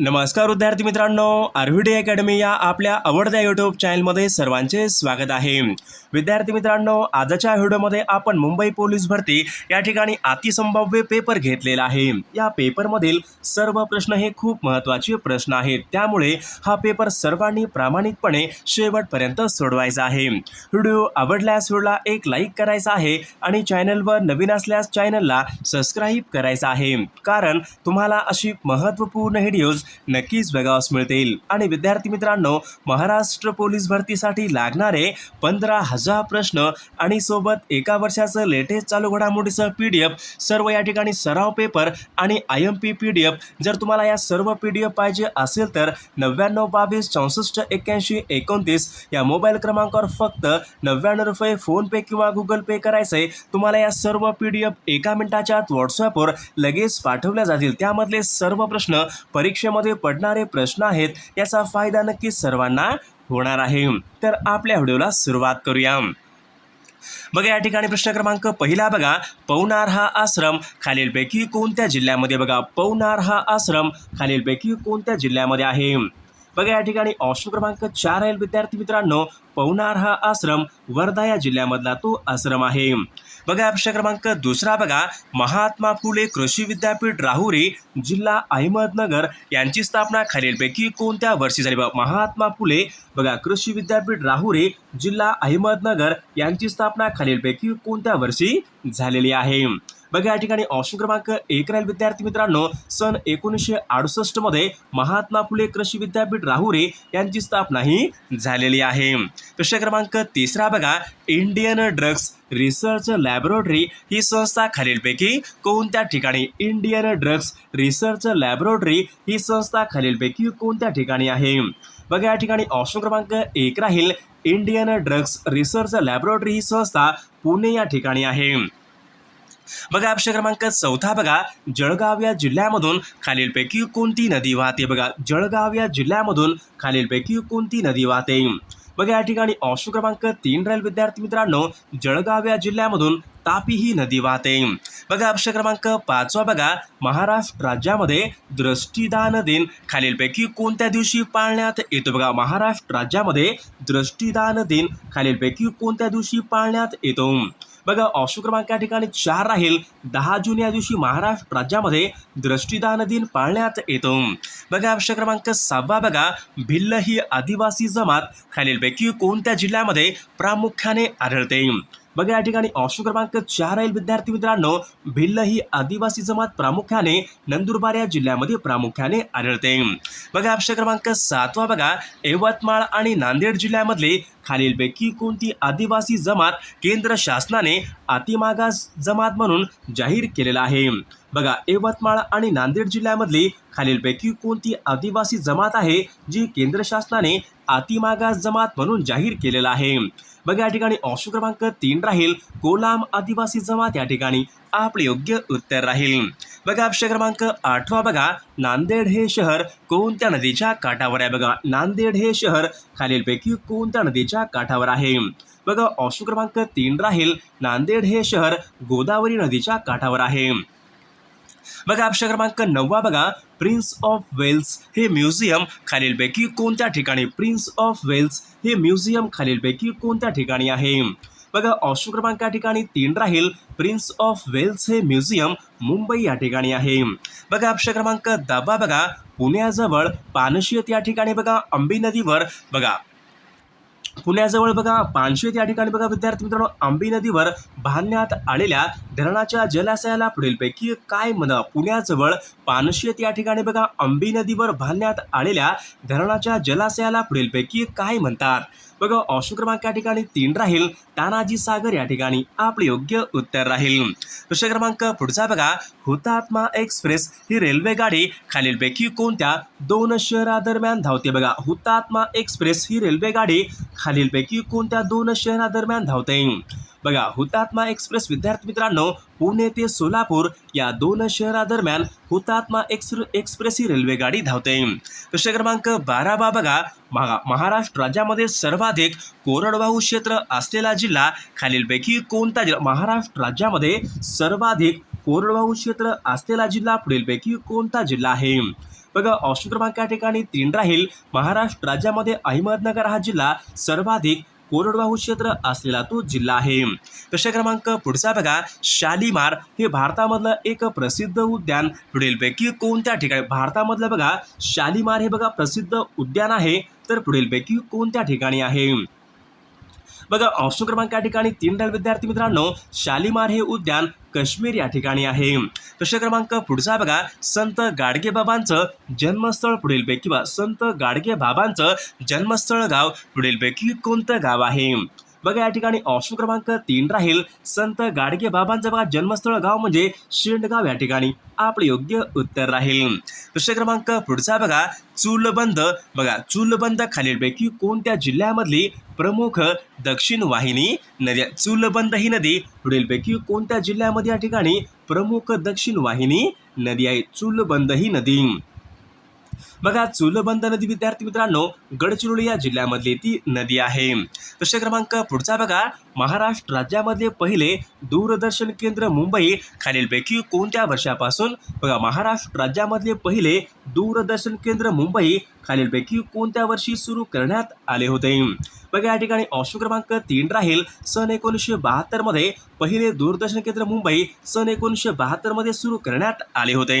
नमस्कार विद्यार्थी मित्रांनो आरव्हीडी अकॅडमी या आपल्या आवडत्या यूट्यूब चॅनलमध्ये सर्वांचे स्वागत आहे. विद्यार्थी मित्रांनो आजच्या व्हिडिओमध्ये आपण मुंबई पोलीस भरती या ठिकाणी अतिसंभाव्य पेपर घेतलेला आहे. या पेपरमधील सर्व प्रश्न हे खूप महत्त्वाचे प्रश्न आहेत. त्यामुळे हा पेपर सर्वांनी प्रामाणिकपणे शेवटपर्यंत सोडवायचा आहे. व्हिडिओ आवडल्यास व्हिडिओला एक लाईक करायचा आहे आणि चॅनलवर नवीन असल्यास चॅनलला सबस्क्राईब करायचा आहे. कारण तुम्हाला अशी महत्त्वपूर्ण व्हिडिओज नक्कीच बघावास मिळतील. आणि विद्यार्थी मित्रांनो महाराष्ट्र पोलीस भरतीसाठी लागणारे पंधरा हजार प्रश्न आणि सोबत एका वर्षाचं लेटेस्ट चालू घडामोडीचं पी डी एफ सर्व या ठिकाणी सराव पेपर आणि I M P P D F जर तुम्हाला या सर्व पी डी एफ पाहिजे असेल तर नव्याण्णव बावीस चौसष्ट एक्क्याऐंशी एकोणतीस या मोबाईल क्रमांकावर फक्त नव्याण्णव रुपये फोनपे किंवा गुगल पे करायचे तुम्हाला या सर्व पी डी एफ एका मिनिटाच्या आत व्हॉट्सॲपवर लगेच पाठवल्या जातील. त्यामधले सर्व प्रश्न परीक्षेमध्ये पडणारे प्रश्न आहेत याचा फायदा नक्की सर्वांना होणार आहे. तर आपल्या व्हिडिओला सुरुवात करूया. बघा या ठिकाणी प्रश्न क्रमांक पहिला बघा पवनार हा आश्रम खालीलपैकी कोणत्या जिल्ह्यामध्ये बघा? पवनार हा आश्रम खालीलपैकी कोणत्या जिल्ह्यामध्ये आहे? बघा या ठिकाणी ऑप्शन क्रमांक चार आहे. विद्यार्थी मित्रांनो पवनार हा आश्रम वर्धा या जिल्ह्यामधला तो आश्रम आहे. बघा प्रश्न क्रमांक दुसरा बघा. महात्मा फुले कृषी विद्यापीठ राहुरी जिल्हा अहमदनगर यांची स्थापना खालीलपैकी कोणत्या वर्षी झाली? बघा महात्मा फुले बघा कृषी विद्यापीठ राहुरी जिल्हा अहमदनगर यांची स्थापना खालीलपैकी कोणत्या वर्षी झालेली आहे? बघा या ठिकाणी ऑप्शन क्रमांक एक राहील विद्यार्थी मित्रांनो. सन एकोणीसशे अडुसष्टमध्ये महात्मा फुले कृषी विद्यापीठ राहुरे यांची स्थापना ही झालेली आहे. प्रश्न क्रमांक तिसरा बघा इंडियन ड्रग्स रिसर्च लॅबोरेटरी ही संस्था खालीलपैकी कोणत्या ठिकाणी? इंडियन ड्रग्स रिसर्च लॅबोरेटरी ही संस्था खालीलपैकी कोणत्या ठिकाणी आहे? बघा या ठिकाणी ऑप्शन क्रमांक एक राहील इंडियन ड्रग्स रिसर्च लॅबोरेटरी ही संस्था पुणे या ठिकाणी आहे. बघा प्रश्न क्रमांक चौथा बघा जळगाव या जिल्ह्यामधून खालीलपैकी कोणती नदी वाहते? बघा जळगाव या जिल्ह्यामधून खालीलपैकी कोणती नदी वाहते? बघा या ठिकाणी ऑप्शन क्रमांक तीन राहील विद्यार्थी मित्रांनो. जळगाव या जिल्ह्यामधून तापी ही नदी वाहते. बघा अक्षर क्रमांक पाचवा बघा. महाराष्ट्र राज्यामध्ये दृष्टीदान दिन खालीलपैकी कोणत्या दिवशी पाळण्यात येतो? बघा महाराष्ट्र राज्यामध्ये दृष्टीदान दिन खालीलपैकी कोणत्या दिवशी पाळण्यात येतो? बघा ऑप्शन क्रमांक या ठिकाणी चार राहील. दहा जून या दिवशी महाराष्ट्र राज्यामध्ये दृष्टीदान दिन पाळण्यात येतो. बघा ऑप्शन क्रमांक सहावा बघा भिल्ल ही आदिवासी जमात खालीलपैकी कोणत्या जिल्ह्यामध्ये प्रामुख्याने आढळते? बघा या ठिकाणी ऑप्शन क्रमांक चार राहील विद्यार्थी मित्रांनो. भिल्ल ही आदिवासी जमात प्रामुख्याने नंदुरबार या जिल्ह्यामध्ये प्रामुख्याने आढळते. बघा ऑप्शन क्रमांक सातवा बघा. यवतमाळ आणि नांदेड जिल्ह्यामधले खालीलपैकी कोणती आदिवासी जमात केंद्र शासनाने अतिमागास जमात म्हणून जाहीर केलेला आहे? बघा यवतमाळ आणि नांदेड जिल्ह्यामधली खालीलपैकी कोणती आदिवासी जमात आहे जी केंद्र शासनाने अतिमागास जमात म्हणून जाहीर केलेला आहे? बघा या ठिकाणी ऑप्शन क्रमांक तीन राहील. कोलाम आदिवासी जमात या ठिकाणी आपले योग्य उत्तर राहील. बघा ऑप्शन क्रमांक आठवा बघा. नांदेड हे शहर कोणत्या नदीच्या काठावर आहे? बघा नांदेड हे शहर खालीलपैकी कोणत्या नदीच्या काठावर आहे? बघा ऑप्शन क्रमांक तीन राहील. नांदेड हे शहर गोदावरी नदीच्या काठावर आहे. बघा ऑप्शन क्रमांक नववा बघा प्रिन्स ऑफ वेल्स हे म्युझियम खालीलपैकी कोणत्या ठिकाणी? प्रिन्स ऑफ वेल्स हे म्युझियम खालीलपैकी कोणत्या ठिकाणी आहे? बघा ऑप्शन क्रमांक या ठिकाणी तीन राहील. प्रिन्स ऑफ वेल्स हे म्युझियम मुंबई या ठिकाणी आहे. बघा ऑप्शन क्रमांक दबा बघा पुण्याजवळ पानशियत या ठिकाणी बघा अंबी नदीवर बघा पुण्याजवळ बघा पानशेत या ठिकाणी बघा विद्यार्थी मित्रांनो आंबी नदीवर बांधण्यात आलेल्या धरणाच्या जलाशयाला पुढीलपैकी काय म्हणा पुण्याजवळ पानशेत या ठिकाणी बघा आंबी नदीवर बांधण्यात आलेल्या धरणाच्या जलाशयाला पुढीलपैकी काय म्हणतात? बघा ऑप्शन क्रमांक या ठिकाणी तीन राहील. तानाजी सागर या ठिकाणी आपले योग्य उत्तर राहील. प्रश्न क्रमांक पुढचा बघा हुतात्मा एक्सप्रेस. ही रेल्वे गाडी खालीलपैकी कोणत्या दोन शहरादरम्यान धावते बघा हुतात्मा एक्सप्रेस. ही रेल्वे गाडी खालीलपैकी कोणत्या दोन शहरादरम्यान धावते? बघा हुतात्मा एक्सप्रेस विद्यार्थी मित्रांनो पुणे ते सोलापूर या दोन शहरादरम्यान हुतात्मा एक्स एक्सप्रेस ही रेल्वेगाडी धावते. प्रश्न क्रमांक बारा बा बघा महा महाराष्ट्र राज्यामध्ये सर्वाधिक कोरडवाहू क्षेत्र असलेला जिल्हा खालीलपैकी कोणता जिल्हा? महाराष्ट्र राज्यामध्ये सर्वाधिक कोरडवाहू क्षेत्र असलेला जिल्हा पुढीलपैकी कोणता जिल्हा आहे? बघा ऑप्शन क्रमांक या ठिकाणी तीन राहील. महाराष्ट्र राज्यामध्ये अहमदनगर हा जिल्हा सर्वाधिक कोरडवाहू क्षेत्र असलेला तो जिल्हा आहे. प्रश्न क्रमांक पुढचा बघा. शालिमार हे भारतामधलं एक प्रसिद्ध उद्यान. पुढीलपैकी कोणत्या ठिकाणी? भारतामधलं बघा. शालिमार हे बघा प्रसिद्ध उद्यान आहे. तर पुढीलपैकी कोणत्या ठिकाणी आहे? बघा ऑप्शन क्रमांक या ठिकाणी तीन राहील विद्यार्थी मित्रांनो. शालिमार हे उद्यान काश्मीर या ठिकाणी आहे. प्रश्न क्रमांक पुढचा बघा. संत गाडगे बाबांचं जन्मस्थळ पुढीलपैकी किंवा संत गाडगे बाबांचं जन्मस्थळ गाव पुढीलपैकी कोणतं गाव आहे? बघा या ठिकाणी ऑप्शन क्रमांक तीन राहील. संत गाडगे बाबांचं बघा जन्मस्थळ गाव म्हणजे शेंडगाव या ठिकाणी. आपलं योग्य उत्तर राहील. प्रश्न क्रमांक पुढचा बघा चूलबंद. बघा चूलबंद खालीलपैकी कोणत्या जिल्ह्यामधली प्रमुख दक्षिण वाहिनी नदी आहे? चूलबंद ही नदी पुढीलपैकी कोणत्या जिल्ह्यामध्ये या ठिकाणी प्रमुख दक्षिण वाहिनी नदी आहे? चूलबंद ही नदी. बघा चुलबंद नदी विद्यार्थी मित्रांनो गडचिरोली या जिल्ह्यामधली ती नदी आहे. प्रश्न क्रमांक पुढचा बघा. महाराष्ट्र राज्यामधले पहिले दूरदर्शन केंद्र मुंबई खालीलपैकी कोणत्या वर्षापासून? बघा महाराष्ट्र राज्यामधले पहिले दूरदर्शन केंद्र मुंबई खालीलपैकी कोणत्या वर्षी सुरू करण्यात आले होते? बघा या ठिकाणी ऑप्शन क्रमांक तीन राहील. सन एकोणीसशे बहात्तरमध्ये पहिले दूरदर्शन केंद्र मुंबई सन एकोणीसशे बहात्तरमध्ये सुरू करण्यात आले होते.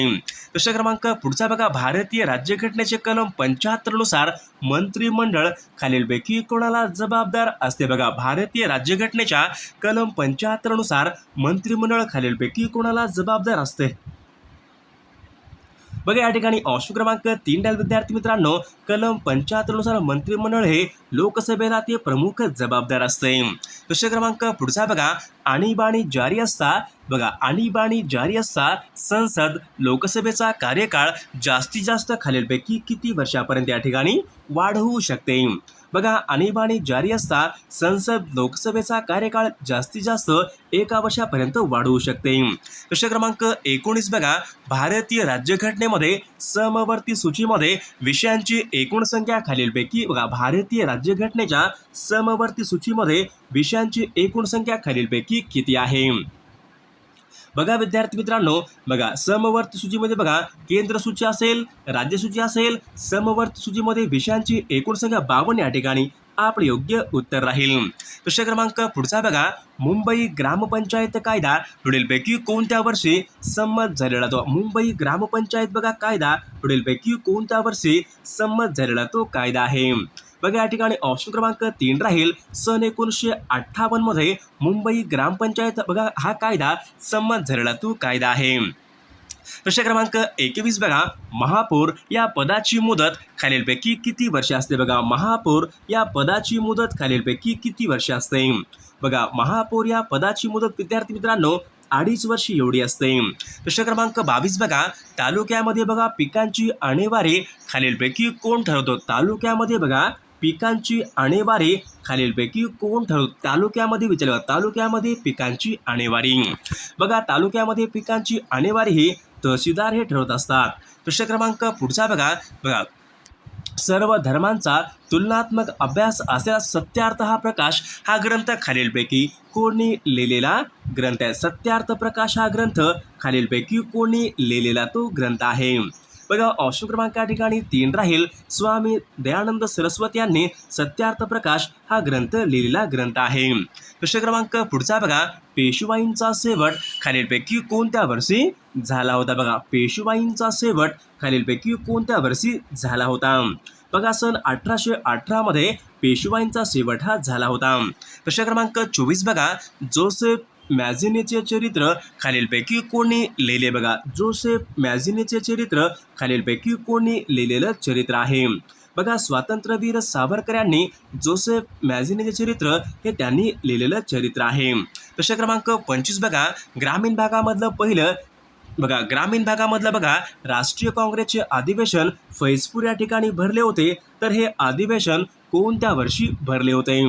प्रश्न क्रमांक पुढचा बघा भारतीय राज्यघटनेचे कलम पंच्याहत्तरनुसार मंत्रिमंडळ खालीलपैकी कोणाला जबाबदार असते बघा? भारतीय राज्यघटनेच्या कलम पंच्याहत्तरनुसार मंत्रिमंडळ खालीलपैकी कोणाला जबाबदार असते? बघा या ठिकाणी ऑप्शन क्रमांक तीन डायल विद्यार्थी मित्रांनो कलम पंच्याहत्तरनुसार मंत्रिमंडळ हे लोकसभेला ते प्रमुख जबाबदार असते. प्रश्न क्रमांक पुढचा बघा आणीबाणी जारी असता बघा आणीबाणी जारी असता संसद लोकसभेचा कार्यकाळ जास्तीत जास्त खालीलपैकी किती वर्षापर्यंत या ठिकाणी वाढ होऊ शकते? बघा आणीबाणी जारी असता संसद लोकसभेचा कार्यकाळ जास्तीत जास्त एका वर्षापर्यंत वाढवू शकते. प्रश्न क्रमांक एकोणीस बघा भारतीय राज्यघटनेमध्ये समवर्ती सूचीमध्ये विषयांची एकूण संख्या खालीलपैकी बघा भारतीय राज्यघटनेच्या समवर्ती सूचीमध्ये विषयांची एकूण संख्या खालीलपैकी किती आहे? बघा विद्यार्थी मित्रांनो बघा समवर्त सूचीमध्ये बघा केंद्र सूची असेल राज्य सूची असेल समवर्त सूचीमध्ये विषयांची एकूण संख्या बावन्न या ठिकाणी आपले योग्य उत्तर राहील. प्रश्न क्रमांक पुढचा बघा मुंबई ग्रामपंचायत कायदा पुढीलपैकी कोणत्या वर्षी संमत झालेला तो? मुंबई ग्रामपंचायत बघा कायदा पुढीलपैकी कोणत्या वर्षी संमत झालेला तो कायदा आहे? बघा या ठिकाणी ऑप्शन क्रमांक तीन राहील. सन एकोणीसशे अठ्ठावन्नमध्ये मुंबई ग्रामपंचायत बघा हा कायदा संमत झालेला तो कायदा आहे. प्रश्न क्रमांक एकवीस बघा. महापौर या पदाची मुदत खालीलपैकी किती वर्ष असते? बघा महापौर या पदाची मुदत खालीलपैकी किती वर्ष असते? बघा महापौर या पदाची मुदत विद्यार्थी मित्रांनो अडीच वर्ष एवढी असते. प्रश्न क्रमांक बावीस बघा. तालुक्यामध्ये बघा पिकांची आणेवारी खालीलपैकी कोण ठरवतो? तालुक्यामध्ये बघा पिकांची आणेवारी खालीलपैकी कोण ठरव? तालुक्यामध्ये विचारलं तालुक्यामध्ये पिकांची आणेवारी. बघा तालुक्यामध्ये पिकांची आणेवारी ही तहसीलदार हे ठरवत असतात. प्रश्न क्रमांक पुढचा बघा. बघा सर्व धर्मांचा तुलनात्मक अभ्यास असलेला सत्यार्थ हा प्रकाश हा ग्रंथ खालीलपैकी कोणी लिहिलेला ग्रंथ आहे? सत्यार्थ प्रकाश हा ग्रंथ खालीलपैकी कोणी लिहिलेला तो ग्रंथ आहे. बघा ऑप्शन क्रमांक या ठिकाणी तीन राहील. स्वामी दयानंद सरस्वती यांनी सत्यार्थ प्रकाश हा ग्रंथ लिहिलेला ग्रंथ आहे. प्रश्न क्रमांक पुढचा बघा. पेशवाईंचा शेवट खालीलपैकी कोणत्या वर्षी झाला होता? बघा पेशवाईंचा शेवट खालीलपैकी कोणत्या वर्षी झाला होता? बघा सन अठराशे अठरामध्ये पेशवाईंचा शेवट हा झाला होता. प्रश्न क्रमांक चोवीस बघा. जोसेफ मॅझिनीचे चरित्र खालीलपैकी कोणी लिहिले बघा. जोसेफ मॅझिनीचे चरित्र खालीलपैकी कोणी लिहिलेलं चरित्र आहे. बघा स्वातंत्र्यवीर सावरकर यांनी जोसेफ मॅझिनीचे चरित्र हे त्यांनी लिहिलेलं चरित्र आहे. प्रश्न क्रमांक पंचवीस बघा. ग्रामीण भागामधलं पहिलं बघा ग्रामीण भागामधलं बघा. राष्ट्रीय काँग्रेसचे अधिवेशन फैजपूर या ठिकाणी भरले होते. तर हे अधिवेशन कोणत्या वर्षी भरले होते?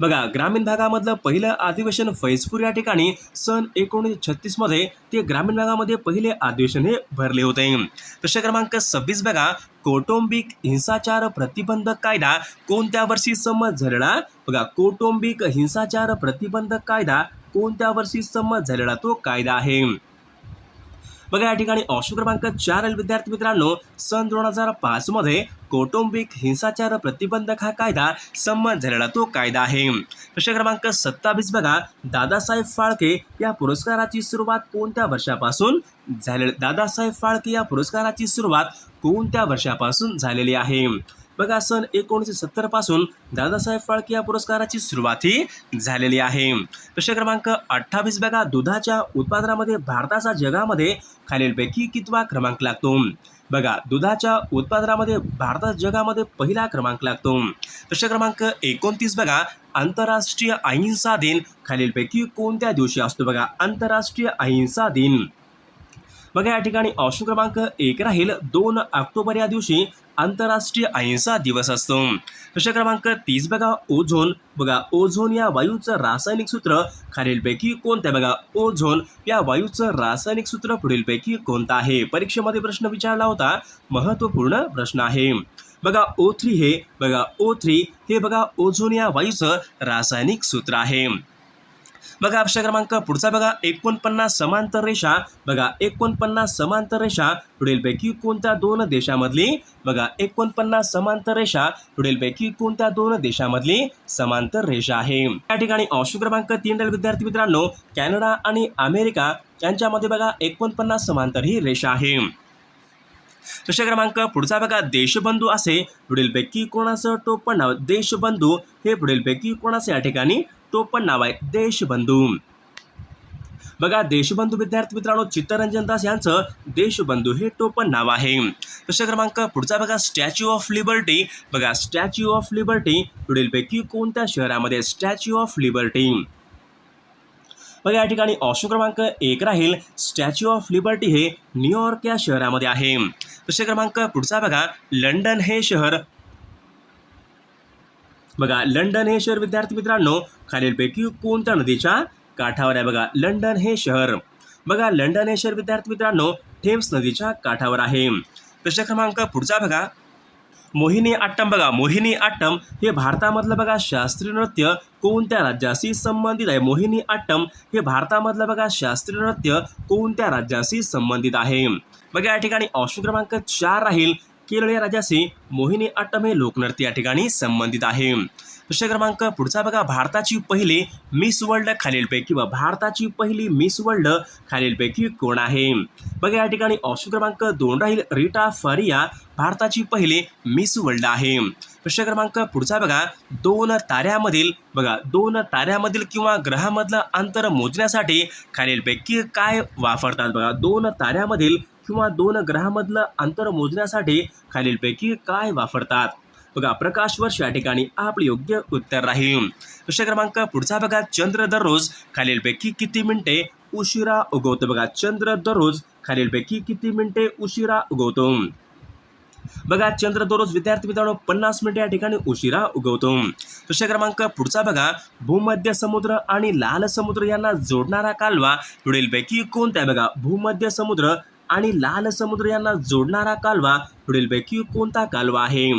बघा ग्रामीण भागामधलं पहिलं अधिवेशन फैजपूर या ठिकाणी सन एकोणीसशे छत्तीसमध्ये ते ग्रामीण भागामध्ये पहिले अधिवेशन हे भरले होते. प्रश्न क्रमांक सव्वीस बघा कौटुंबिक हिंसाचार प्रतिबंधक कायदा कोणत्या वर्षी संमत झालेला? बघा कौटुंबिक हिंसाचार प्रतिबंधक कायदा कोणत्या वर्षी संमत झालेला? तो कायदा आहे. बघा या ठिकाणी ऑप्शन क्रमांक चार विद्यार्थी मित्रांनो सन दोन हजार पाच मध्ये कौटुंबिक हिंसाचार प्रतिबंधक हा कायदा संमत झालेला तो कायदा आहे. प्रश्न क्रमांक सत्तावीस बघा दादासाहेब फाळके या पुरस्काराची सुरुवात कोणत्या वर्षापासून झाले दादासाहेब फाळके या पुरस्काराची सुरुवात कोणत्या वर्षापासून झालेली आहे? बघा सन एकोणीसशे सत्तरपासून दादासाहेब फाळके या पुरस्काराची सुरुवाती झालेली आहे. प्रश्न क्रमांक अठ्ठावीस बघा दुधाच्या उत्पादनामध्ये भारताचा जगामध्ये खालीलपैकी कितवा क्रमांक लागतो? बघा दुधाच्या उत्पादनामध्ये भारतात जगामध्ये पहिला क्रमांक लागतो. प्रश्न क्रमांक एकोणतीस बघा आंतरराष्ट्रीय अहिंसा दिन खालीलपैकी कोणत्या दिवशी असतो? बघा आंतरराष्ट्रीय अहिंसा दिन. बघा या ठिकाणी ऑप्शन क्रमांक एक राहील. दोन ऑक्टोबर या दिवशी आंतरराष्ट्रीय अहिंसा दिवस असतो. प्रश्न क्रमांक तीस बघा ओझोन. बघा ओझोन या वायूचं रासायनिक सूत्र खालीलपैकी कोणतं बघा ओझोन या वायूचं रासायनिक सूत्र पुढीलपैकी कोणतं आहे? परीक्षेमध्ये प्रश्न विचारला होता. महत्त्वपूर्ण प्रश्न आहे. बघा ओ थ्री हे बघा ओ थ्री हे बघा ओझोन या वायूचं रासायनिक सूत्र आहे. बघा प्रश्न क्रमांक पुढचा बघा. एकोणपन्नास समांतर रेषा. बघा एकोणपन्नास समांतर रेषा. पुढीलपैकी कोणत्या दोन देशामधली? बघा एकोणपन्नास समांतर रेषा. पुढीलपैकी कोणत्या दोन देशामधली समांतर रेषा आहे? या ठिकाणी ऑप्शन क्रमांक तीन विद्यार्थी मित्रांनो कॅनडा आणि अमेरिका यांच्यामध्ये बघा एकोणपन्नास समांतर ही रेषा आहे. प्रश्न क्रमांक पुढचा बघा देशबंधू असे. पुढीलपैकी कोणाचं टोपण नाव? देशबंधू. हे पुढीलपैकी कोणाचं या ठिकाणी टोपण नाव आहे देशबंधू. बघा देशबंधू विद्यार्थी मित्रांनो चित्तरंजन दास यांचं देशबंधू हे टोपण नाव आहे. प्रश्न क्रमांक पुढचा बघा स्टॅच्यू ऑफ लिबर्टी बघा स्टॅच्यू ऑफ लिबर्टी पुढीलपैकी कोणत्या शहरामध्ये स्टॅच्यू ऑफ लिबर्टी बघा या ठिकाणी ऑप्शन क्रमांक एक राहील. स्टॅच्यू ऑफ लिबर्टी हे न्यूयॉर्क या शहरामध्ये आहे. प्रश्न क्रमांक पुढचा बघा लंडन हे शहर बघा लंडन हे शहर विद्यार्थी मित्रांनो खालीलपैकी कोणत्या नदीच्या काठावर आहे? बघा लंडन हे शहर. बघा लंडन हे शहर विद्यार्थी मित्रांनो थेम्स नदीच्या काठावर आहे. प्रश्न क्रमांक पुढचा बघा. मोहिनी अट्टम बघा मोहिनी अट्टम हे भारतामधलं बघा शास्त्रीय नृत्य कोणत्या राज्याशी संबंधित आहे? मोहिनी अट्टम हे भारतामधलं बघा शास्त्रीय नृत्य कोणत्या राज्याशी संबंधित आहे? बघा या ठिकाणी ऑप्शन क्रमांक चार राहील. केरळी या मोहिनी अट्टम हे लोकनृत्य या ठिकाणी संबंधित आहे. प्रश्न क्रमांक पुढचा बघा. भारताची पहिली मिस वर्ल्ड खालीलपैकी व भारताची पहिली मिस वर्ल्ड खालीलपैकी कोण आहे? बघा या ठिकाणी ऑप्शन क्रमांक दोन राहील. रीटा फारिया भारताची पहिली मिस वर्ल्ड आहे. प्रश्न क्रमांक पुढचा बघा. दोन ताऱ्यामधील बघा दोन ताऱ्यामधील किंवा ग्रहामधलं अंतर मोजण्यासाठी खालीलपैकी काय वापरतात? बघा दोन ताऱ्यामधील किंवा दोन ग्रहामधलं अंतर मोजण्यासाठी खालीलपैकी काय वापरतात? बघा प्रकाश वर्ष या ठिकाणी आपले योग्य उत्तर राहील. प्रश्न क्रमांक पुढचा बघा चंद्र दररोज खालीलपैकी किती मिनिटे उशिरा उगवतो? बघा चंद्र दररोज खालीलपैकी किती मिनिटे उशिरा उगवतो? बघा चंद्र दररोज विद्यार्थी मित्रांनो पन्नास मिनिटे या ठिकाणी उशिरा उगवतो. प्रश्न क्रमांक पुढचा बघा भूमध्य समुद्र आणि लाल समुद्र यांना जोडणारा कालवा पुढीलपैकी कोणता आहे? बघा भूमध्य समुद्र आणि लाल समुद्र यांना जोडणारा कालवा पुढीलपैकी कोणता कालवा आहे?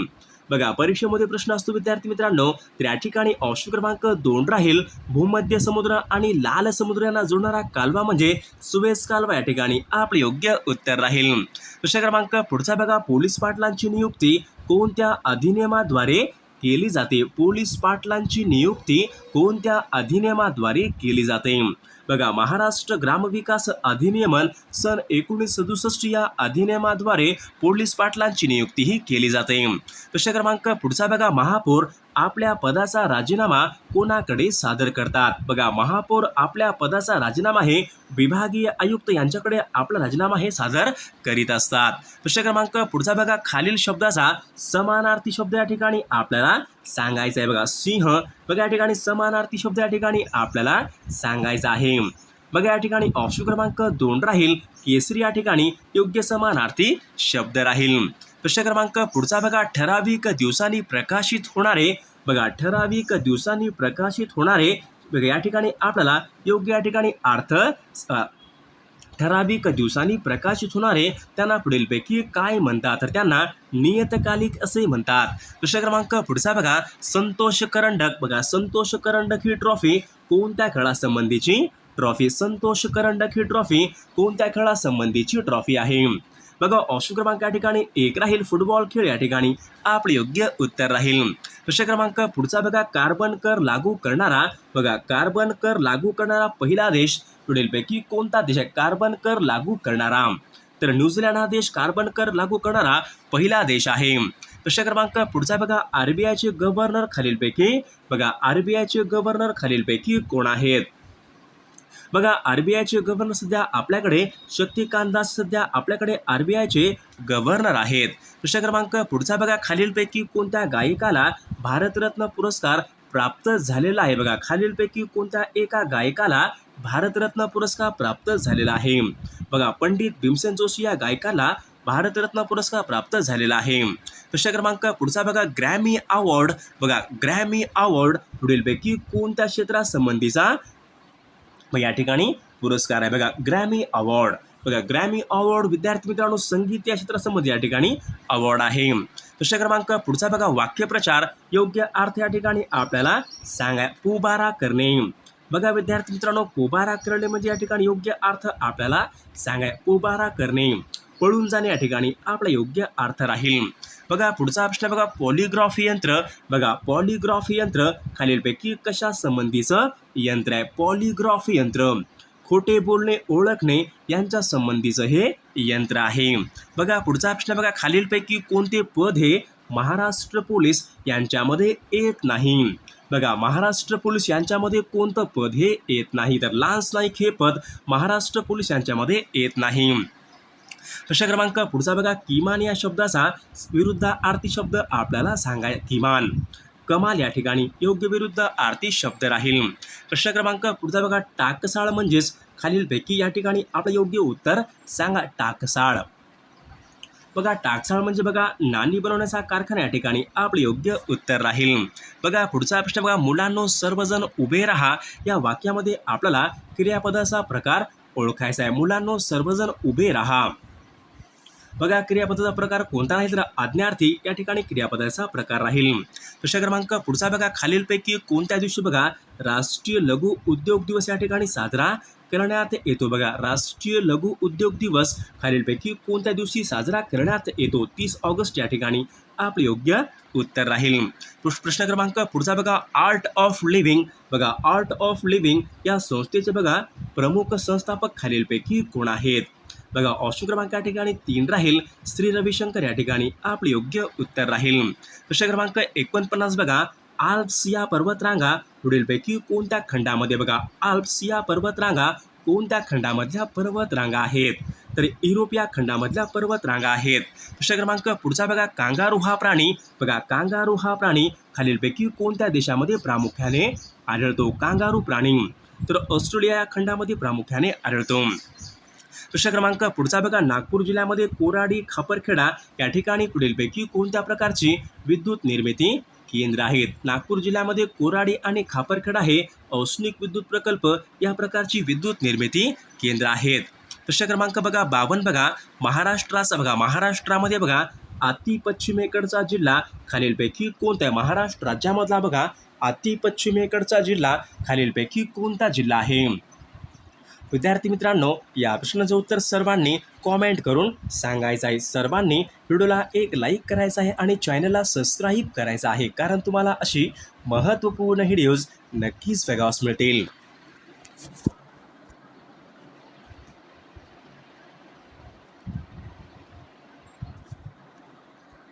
बघा परीक्षेमध्ये प्रश्न असतो विद्यार्थी मित्रांनो तर या ठिकाणी ऑप्शन क्रमांक दोन राहील. भूमध्य समुद्र आणि लाल समुद्र यांना जोडणारा कालवा म्हणजे सुवेज कालवा. या ठिकाणी आपले योग्य उत्तर राहील. प्रश्न क्रमांक पुढचा बघा पोलीस पाटलांची नियुक्ती कोणत्या अधिनियमाद्वारे केली जाते. पोलीस पाटलांची नियुक्ती कोणत्या अधिनियमाद्वारे केली जाते? बघा महाराष्ट्र ग्रामविकास अधिनियमन सन एकोणीस सदुसष्ट या अधिनियमाद्वारे पोलीस पाटलांची नियुक्ती ही केली जाते. प्रश्न क्रमांक पुढचा बघा महापौर आपल्या पदाचा राजीनामा कोणाकडे सादर करतात? बघा महापौर आपल्या पदाचा राजीनामा हे विभागीय आयुक्त यांच्याकडे आपला राजीनामा हे सादर करीत असतात. प्रश्न क्रमांक पुढचा बघा खालील शब्दाचा समानार्थी शब्द या ठिकाणी आपल्याला सांगायचा आहे. बघा सिंह बघा या ठिकाणी समानार्थी शब्द या ठिकाणी आपल्याला सांगायचा आहे. बघा या ठिकाणी ऑप्शन क्रमांक दोन राहील. केसरी या ठिकाणी योग्य समानार्थी शब्द राहील. प्रश्न क्रमांक पुढचा बघा ठराविक दिवसांनी प्रकाशित होणारे बघा ठराविक दिवसांनी प्रकाशित होणारे बघा या ठिकाणी आपल्याला योग्य या ठिकाणी अर्थ ठराविक दिवसांनी प्रकाशित होणारे त्यांना पुढीलपैकी काय म्हणतात? तर त्यांना नियतकालिक असे म्हणतात. प्रश्न क्रमांक पुढचा बघा संतोष करंडक. बघा संतोष करंडक ही ट्रॉफी कोणत्या खेळासंबंधीची ट्रॉफी संतोष करंडक ही ट्रॉफी कोणत्या खेळासंबंधीची ट्रॉफी आहे? बघा ऑप्शन क्रमांक या ठिकाणी एक राहील फुटबॉल खेळ या ठिकाणी. आपले योग्य उत्तर राहील. प्रश्न क्रमांक पुढचा बघा कार्बन कर लागू करणारा बघा कार्बन कर लागू करणारा पहिला देश पुढीलपैकी कोणता देश आहे? कार्बन कर लागू करणारा. तर न्यूझीलंड हा देश कार्बन कर लागू करणारा पहिला देश आहे. प्रश्न क्रमांक पुढचा बघा आरबीआयचे गव्हर्नर खालीलपैकी बघा आरबीआयचे गव्हर्नर खालीलपैकी कोण आहेत? बघा आर बी आयचे गव्हर्नर सध्या आपल्याकडे शक्तिकांत दास सध्या आपल्याकडे आर बी आयचे गव्हर्नर आहेत. प्रश्न क्रमांक पुढचा बघा खालीलपैकी कोणत्या गायिकाला भारतरत्न पुरस्कार प्राप्त झालेला आहे? बघा खालीलपैकी कोणत्या एका गायकाला भारतरत्न पुरस्कार प्राप्त झालेला आहे? बघा पंडित भीमसेन जोशी या गायकाला भारतरत्न पुरस्कार प्राप्त झालेला आहे. प्रश्न क्रमांक पुढचा बघा ग्रॅमी अवॉर्ड बघा ग्रॅमी अवॉर्ड पुढीलपैकी कोणत्या क्षेत्रासंबंधीचा मग या ठिकाणी पुरस्कार आहे. बघा ग्रॅमी अवॉर्ड बघा ग्रॅमी अवॉर्ड विद्यार्थी मित्रांनो संगीत या क्षेत्रासंबंधी या ठिकाणी अवॉर्ड आहे. प्रश्न क्रमांक पुढचा बघा वाक्यप्रचार. योग्य अर्थ या ठिकाणी आपल्याला सांगा पुबारा करणे. बघा विद्यार्थी मित्रांनो पुबारा करणे म्हणजे या ठिकाणी योग्य अर्थ आपल्याला सांगाय पुबारा करणे. पळून जाणे या ठिकाणी आपला योग्य अर्थ राहील. बघा पुढचा प्रश्न बघा पॉलिग्राफी यंत्र. बघा पॉलिग्राफी यंत्र खालीलपैकी कशा संबंधीचं यंत्र आहे? पॉलिग्राफी यंत्र. खोटे बोलणे ओळखणे यांच्या संबंधीचं हे यंत्र आहे. बघा पुढचा प्रश्न बघा खालीलपैकी कोणते पद हे महाराष्ट्र पोलीस यांच्यामध्ये येत नाही? बघा महाराष्ट्र पोलीस यांच्यामध्ये कोणतं पद हे येत नाही? तर लान्स नाईक हे पद महाराष्ट्र पोलीस यांच्यामध्ये येत नाही. प्रश्न क्रमांक पुढचा बघा किमान या शब्दाचा विरुद्ध आरती शब्द आपल्याला सांगाय किमान. कमाल या ठिकाणी योग्य विरुद्ध आरती शब्द राहील. प्रश्न क्रमांक पुढचा बघा टाकसाळ म्हणजेच खालीलपैकी या ठिकाणी आपलं योग्य उत्तर सांगा टाकसाळ. बघा टाकसाळ म्हणजे बघा नाणी बनवण्याचा कारखाना या ठिकाणी आपलं योग्य उत्तर राहील. बघा पुढचा प्रश्न बघा मुलांनो सर्वजण उभे राहा या वाक्यामध्ये आपल्याला क्रियापदाचा प्रकार ओळखायचा आहे. मुलांनो सर्वजण उभे राहा. बघा क्रियापदाचा प्रकार कोणता राहील तर आज्ञार्थी या ठिकाणी क्रियापदाचा प्रकार राहील. प्रश्न क्रमांक पुढचा बघा खालीलपैकी कोणत्या दिवशी बघा राष्ट्रीय लघु उद्योग दिवस या ठिकाणी साजरा करण्यात येतो. बघा राष्ट्रीय लघु उद्योग दिवस खालीलपैकी कोणत्या दिवशी साजरा करण्यात येतो? तीस ऑगस्ट या ठिकाणी आपले योग्य उत्तर राहील. प्रश्न क्रमांक पुढचा बघा आर्ट ऑफ लिव्हिंग बघा आर्ट ऑफ लिव्हिंग या संस्थेचे बघा प्रमुख संस्थापक खालीलपैकी कोण आहेत? बघा ऑप्शन क्रमांक या ठिकाणी तीन राहील. श्री रविशंकर या ठिकाणी आपले योग्य उत्तर राहील. प्रश्न क्रमांक एकोणपन्नास बघा आल्प्स या पर्वतरांगा पुढीलपैकी कोणत्या खंडामध्ये बघा आल्प्स या पर्वतरांगा कोणत्या खंडामधल्या पर्वतरांगा आहेत? तर युरोप या खंडामधल्या पर्वतरांगा आहेत. प्रश्न क्रमांक पुढचा बघा कांगारू हा प्राणी. बघा कांगारू हा प्राणी खालीलपैकी कोणत्या देशामध्ये प्रामुख्याने आढळतो? कांगारू प्राणी. तर ऑस्ट्रेलिया या खंडामध्ये प्रामुख्याने आढळतो. प्रश्न क्रमांक पुढचा बघा नागपूर जिल्ह्यामध्ये कोराडी खापरखेडा या ठिकाणी पुढीलपैकी कोणत्या प्रकारची विद्युत निर्मिती केंद्र आहेत? नागपूर जिल्ह्यामध्ये कोराडी आणि खापरखेडा हे औष्णिक विद्युत प्रकल्प या प्रकारची विद्युत निर्मिती केंद्र आहेत. प्रश्न क्रमांक बघा बावन बघा महाराष्ट्राचा बघा महाराष्ट्रामध्ये बघा अति पश्चिमेकडचा जिल्हा खालीलपैकी कोणता आहे महाराष्ट्र राज्यामधला बघा अति पश्चिमेकडचा जिल्हा खालीलपैकी कोणता जिल्हा आहे? विद्यार्थी मित्रांनो या प्रश्नाचं उत्तर सर्वांनी कॉमेंट करून सांगायचं आहे. सर्वांनी व्हिडिओला एक लाईक करायचा आहे आणि चॅनलला सबस्क्राईब करायचं आहे. कारण तुम्हाला अशी महत्त्वपूर्ण व्हिडिओज नक्कीच बघावास मिळतील.